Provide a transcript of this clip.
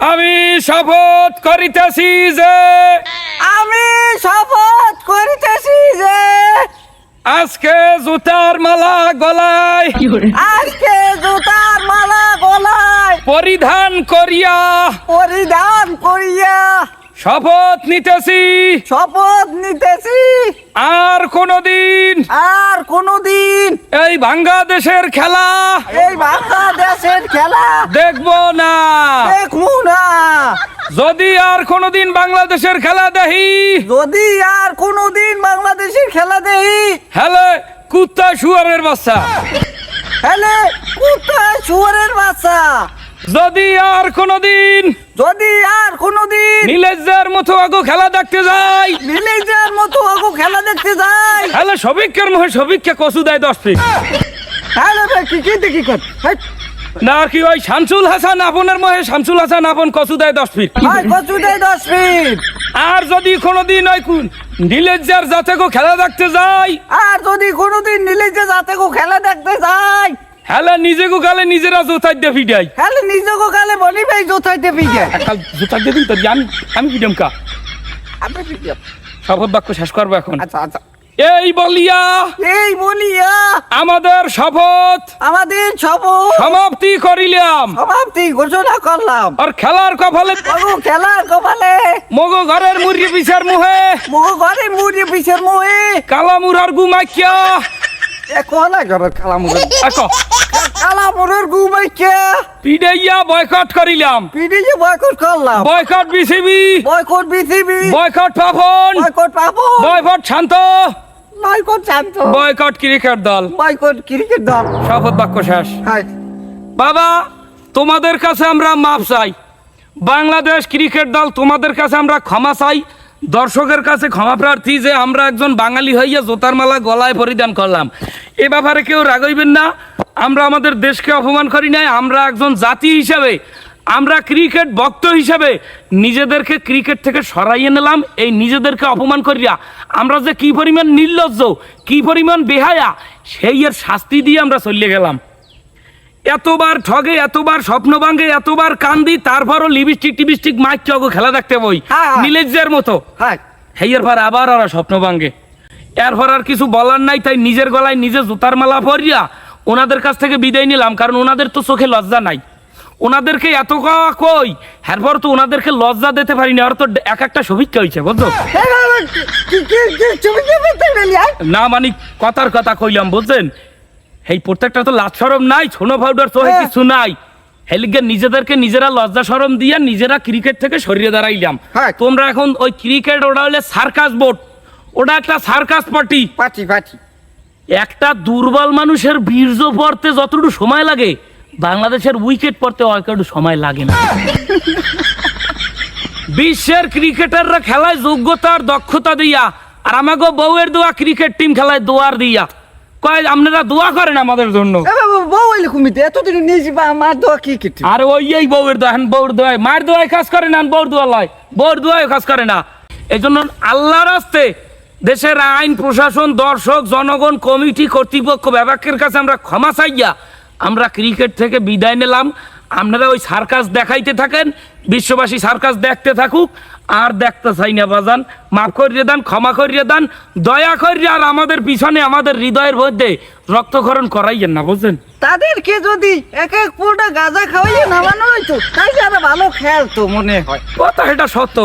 আমি শপথ করিতেছি যে আমি শপথ করিতেছি যে আজকে জুতার মালা গলায় আজকে জুতার মালা গলায় পরিধান করিয়া পরিধান করিয়া শপথ নিতেছি। শপথ নিতেছি। আর কোনদিন আর কোনদিন এই বাংলাদেশের খেলা এই বাংলাদেশের খেলা দেখব না। দেখব না যদি আর কোনদিন বাংলাদেশের খেলা দেখি। যদি আর কোনদিন বাংলাদেশের খেলা দেই হ্যালে কুত্তা শুয়ারের বাচ্চা। হেলে কুত্তা শুয়ারের বাচ্চা। যদি আর কোনদিন যদি আর কোনদিন নীলেজের মতো আগো খেলা দেখতে যাই। ভিলেজের মতো আগু খেলা দেখতে যাই। হ্যালে সবিকের মুখে সবিককে কচু দেয় দশ ফিট হ্যালো ভাই কি কি দেখি কর। না কি ওই শামসুল হাসান আপনের মহে শামসুল হাসান আপন কচু দেয় দশ ফিট? কচু দেয় দশ ফিট। আর যদি কোনোদিন ওই কোন নীলেজের যাতে গো খেলা দেখতে যাই। আর যদি কোনোদিন নিলেজে যাতে গো খেলা দেখতে যাই। হ্যালে নিজে গো গালে নিজেরা জোতাই দিয়ে ফিডাই হ্যালো নিজকে কালে বলি ভাই জোথাইতে পিজে কাল জোতাই দিয়ে দিন তো আমি আমি ফিডাম কা? আপনি পিজে শপথ বাক্য শেষ করব এখন। আচ্ছা আচ্ছা। এই বলিয়া এই বলিয়া আমাদের শপথ আমাদের শপথ সমাপ্তি করিলাম। সমাপ্তি ঘোষণা করলাম। আর খেলার কপালে বাবু খেলার কপালে মগো ঘরের মুরগি পিছের মুহে। মুখ ঘরে মুড়ি পিছের মুহে। কালা মুরার গুমাইকিয়া। এ কোলা ঘরের কালা মুড়ি আকো কালা মুড়ের ঘুমাইকে পিডাইয়া বয়কট করিলাম। পিডিজে বয়কট করলাম। Boycott BCB. Boycott BCB. Boycott Papon boycott পাবো boycott Shanto. Boycott Shanto. Boycott cricket দল। বয়কট ক্রিকেট দল। শপথ বাক্য শেষ। বাবা তোমাদের কাছে আমরা মাপ চাই। বাংলাদেশ ক্রিকেট দল তোমাদের কাছে আমরা ক্ষমা চাই। দর্শকের কাছে ক্ষমা প্রার্থী যে আমরা একজন বাঙালি হইয়া জোতার মালা গলায় পরিধান করলাম। এ ব্যাপারে কেউ রাগইবেন না। আমরা আমাদের দেশকে অপমান করি নাই। আমরা একজন জাতি হিসাবে আমরা ক্রিকেট ভক্ত হিসাবে নিজেদেরকে ক্রিকেট থেকে সরাইয়ে নিলাম এই নিজেদেরকে অপমান করিয়া। আমরা যে কি পরিমাণ নির্লজ্জ কি পরিমাণ বেহায়া সেই এর শাস্তি দিয়ে আমরা চলিয়ে গেলাম। এতবার ঠগে এতবার স্বপ্ন ভাঙে এতবার কান্দি তারপরও লিপস্টিক টিপস্টিক মাইক চগো খেলা দেখতে বই। হ্যাঁ, হ্যাঁ। মতো। হাই হেয়ার পর আবার ওরা স্বপ্ন ভাঙে। এরপর আর কিছু বলার নাই তাই নিজের গলায় নিজে জুতার মালা পরিয়া ওনাদের কাছ থেকে বিদায় নিলাম কারণ ওনাদের তো চোখে লজ্জা নাই। ওনাদেরকে এত ক- কই? এরপর তো ওনাদেরকে লজ্জা দিতে পারি না আর তো এক একটা সবিক্ষা হয়েছে বুঝছ? না মানে কথার কথা কইলাম বুঝছেন? এই প্রত্যেকটা তো লাজ সরম নাই ছোনো পাউডার তো হ্যাঁ। কিছু নাই। হেলিগে নিজেদেরকে নিজেরা লজ্জা সরম দিয়া নিজেরা ক্রিকেট থেকে সরিয়ে দাঁড়াইলাম। হ্যাঁ। তোমরা এখন ওই ক্রিকেট ওটা হলে সার্কাস বোর্ড ওটা একটা সার্কাস পার্টি পাটি পাটি একটা দুর্বল মানুষের বীর্য পড়তে যতটুকু সময় লাগে বাংলাদেশের উইকেট পড়তে অতটুকু সময় লাগে না। বিশ্বের ক্রিকেটাররা খেলায় যোগ্যতা আর দক্ষতা দিয়া আর আমাকে বউয়ের দোয়া ক্রিকেট টিম খেলায় দোয়ার দিয়া। কয় আপনারা দোয়া করেন আমাদের জন্য? বউ এলে কুমিতে এতদিন নিয়েছি বা দোয়া কি কি আর ওই এই বউয়ের দোয়া এখন বউর দোয়ায়। মায়ের দোয়ায় কাজ করে না বউর দোয়া লয়। বউর দোয়ায় কাজ করে না। এই জন্য আল্লাহর রাস্তে দেশের আইন প্রশাসন দর্শক জনগণ কমিটি কর্তৃপক্ষ বিভাগের কাছে আমরা ক্ষমা চাইয়া আমরা ক্রিকেট থেকে বিদায় নিলাম। আপনারা ওই সার্কাস দেখাইতে থাকেন বিশ্ববাসী সার্কাস দেখতে থাকুক আর দেখতে চাই না বাজান। মাফ করিয়ে দেন ক্ষমা করিয়ে দেন দয়া করিয়ে আর আমাদের পিছনে আমাদের হৃদয়ের মধ্যে রক্তক্ষরণ করাইয়েন না বুঝছেন? তাদেরকে যদি এক এক পুরোটা গাঁজা খাওয়াইয়ে নামানো হইতো তাই যারা ভালো খেলতো মনে হয়। কথা এটা সত্য।